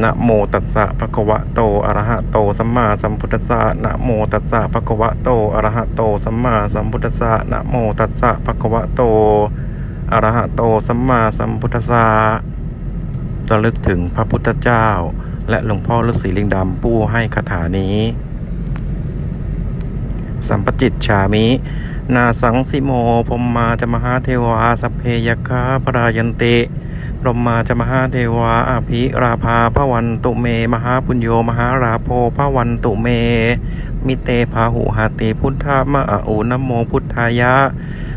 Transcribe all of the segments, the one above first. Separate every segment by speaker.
Speaker 1: นะโมตัสสะภะคะวะโตอะระหะโตสัมมาสัมพุทธัสสะนะโมตัสสะภะคะวะโตอะระหะโตสัมมาสัมพุทธัสสะนะโมตัสสะภะคะวะโตอะระหะโตสัมมาสัมพุทธัสสะระลึกถึงพระพุทธเจ้า และหลวงพ่อฤาษีลิงดำผู้ให้คาถานี้ สัมปจิตฉามินาสังสิโมพมมาจะมหาเทวาสพเพยคาปรายันติ รมมาจะมหาเทวาอภิราภาพระวันตุเม มหาปุญโยมหาราโพพระวันตุเม มิเตพาหุหาติพุทธามะอูนโมพุทธายะ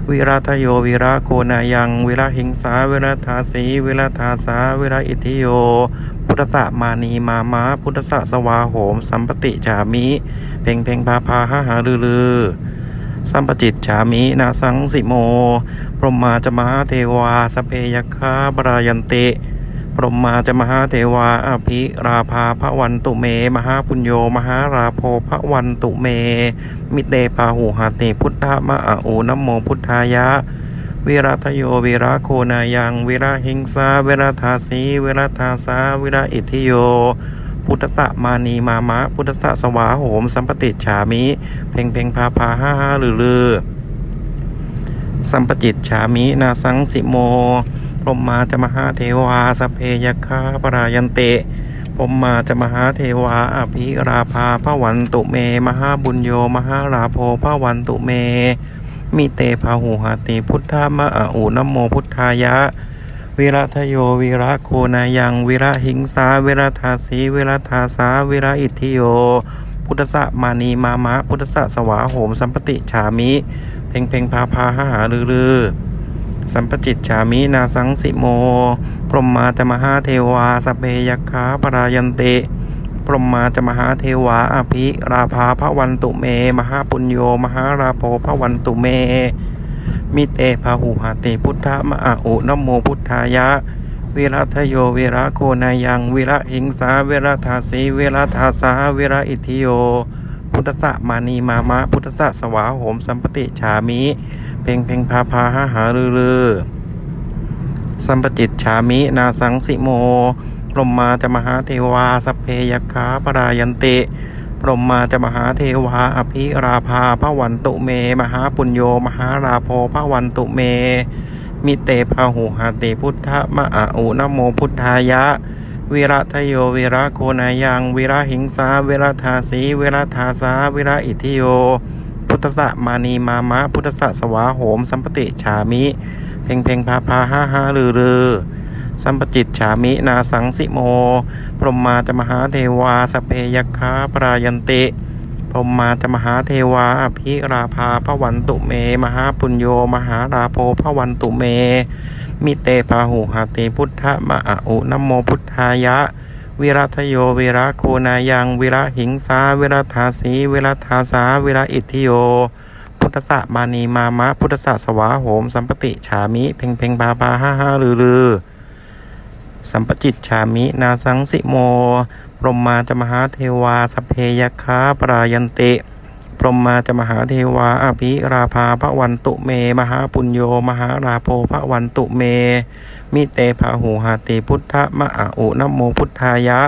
Speaker 1: วิราทโยวิระโคนายัง วิระหิงสาวิระทาสีวิระทาสาวิระอิทิโย พุทธะมานีมามาพุทธะสวาโหม สัมปติฉามิ เพ่งเพ่งพาพาหาหาลือลือ สัมปจิตฉามินาสังสิโม พรหมาจมหาเทวาสเพยคาบรายันติพรหมาจมหาเทวาอภิราภาพระวันตุเม มหาปุญโยมหาราโพพระวันตุเม มิเตพาหูหาติพุทธมะอูนโมพุทธายะ วิรัทโยวิระโคนายัง วิระหิงสาวิระทาสีวิระทาสาวิระอิทธิโย พุทธะมานีมามะ พุทธะสวาโหม สัมปติฉามิ เพ่งเพ่งพาพาห้าห้าลือลือสัมปจิตฉามินาสังสิโมพรมมาจะมหาเทวาสเพยคาปรายันเตพรมมาจะมหาเทวาอภิราภาพระวันตุเม มหาบุญโยมหาราโพพระวันตุเม มิเตพาหูหาติพุทธมะอาอูนโมพุทธายะ วิรัทโยวิระโคนายังวิระหิงสาวิระทาสีวิระทาสาวิระอิทธิโย พุทธะมานีมามะ พุทธะสวาโหมสัมปติฉามิ เพ่งเพ่งพาพาหาหาลือลือสัมปจิตฉามินาสังสิโม พรหมาจะมหาเทวาสเพยคาปรายันติพรหมาจะมหาเทวาอภิ ราภาพระวันตุเม มหาปุญโย มหาราโพพระวันตุเม มิเตพาหูหาติพุทธมะอาอุนโมพุทธายะวิรัทโยวิระโคนายังวิระหิงสาวิระทาสีวิระทาสาวิระอิทิโย พุทธะมานีมามะ พุทธะสวาโหมสัมปติฉามิ เพ่งเพ่งพาพาหาหาลือลือสัมปจิตฉามิ นาสังสิโมพรหมมาจะมหาเทวาสเพยคาปรายันติ รมมาจะมหาเทวาอภิราภาพระวันตุเม มหาปุญโย มหาราโพพระวันตุเม มิเตพาหูหาติพุทธมะอาอุนโมพุทธายะ วิรัทโยวิระโคนายังวิระหิงสาวิระทาสีวิระทาสาวิระอิทิโย พุทธะมานีมามะพุทธะสวาโหมสัมปติฉามิ เพ่งเพ่งพาพาห้าห้าลือลือ สัมปจิตฉามินาสังสิโม พรหมาจะมหาเทวาสเพยคาปรายันติ พรหมาจะมหาเทวาอภิราภาพระวันตุเม มหาปุญโยมหาราโพพระวันตุเม มิเตพาหูหาติพุทธมะอุนโมพุทธายะ วิรัทโยวิระโคนายังวิระหิงสาวิระทาสีวิระทาสาวิระอิทธิโยพุทธะมานีมามะพุทธะสวาโหมสัมปติฉามิ เพ่งเพ่งบาบาห้าห้าลือลือ สัมปจิตฉามิ นาสังสิโม พรหมมาจะมหาเทวาสเพยคาปรายันติ พรหมมาจะมหาเทวาอภิราภาพระวันตุเม มหาปุญโย มหาราโพพระวันตุเม มิเตพาหูหาติพุทธมะอาอุนโมพุทธายะ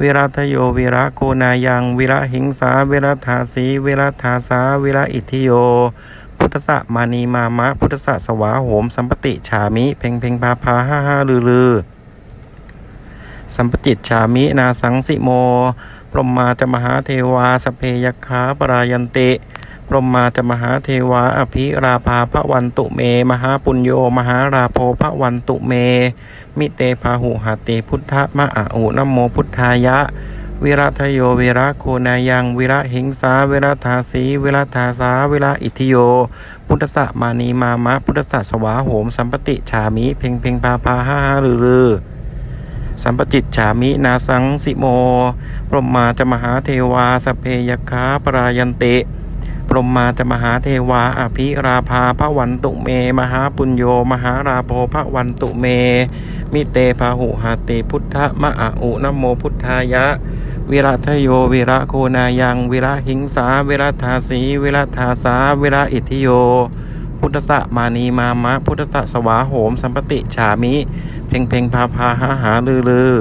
Speaker 1: วิรัทโยวิระโกนายังวิระหิงสาวิระทาสีวิระทาสาวิระอิทธิโย พุทธะมานีมามะ พุทธะสวาโหมสัมปติฉามิ เพ่งเพ่งพาพาห้าห้าลือลือ สัมปจิตฉามินาสังสิโม พรหมมาจะมหาเทวาสเพยคาปรายันติพรหมมาจะมหาเทวาอภิราภาพระวันตุเม มหาปุญโยมหาราโพพระวันตุเม มิเตพาหุหาติพุทธมะอาอุนโมพุทธายะ วิรัทโยวิระโคนายังวิระหิงสาวิระทาสีวิระทาสาวิระอิทิโย พุทธะมานีมามะพุทธะสวาโหมสัมปติฉามิ เพ่งเพ่งพาพาห้าลือ สัมปจิตฉามินาสังสิโม พรหมาจะมหาเทวาสเพยคาปรายันติพรหมาจะมหาเทวา อภิราภาพระวันตุเม มหาปุญโย มหาราโพพระวันตุเม มิเตพาหุหาติพุทธมะอาอุนโมพุทธายะวิรัทโยวิระโคนายังวิระหิงสาวิระทาสีวิระทาสาวิระอิทธิโย พุทธะมานีมามะ พุทธะสวาโหม สัมปติฉามิ เพ่งเพ่งพาพาหาหาลือลือ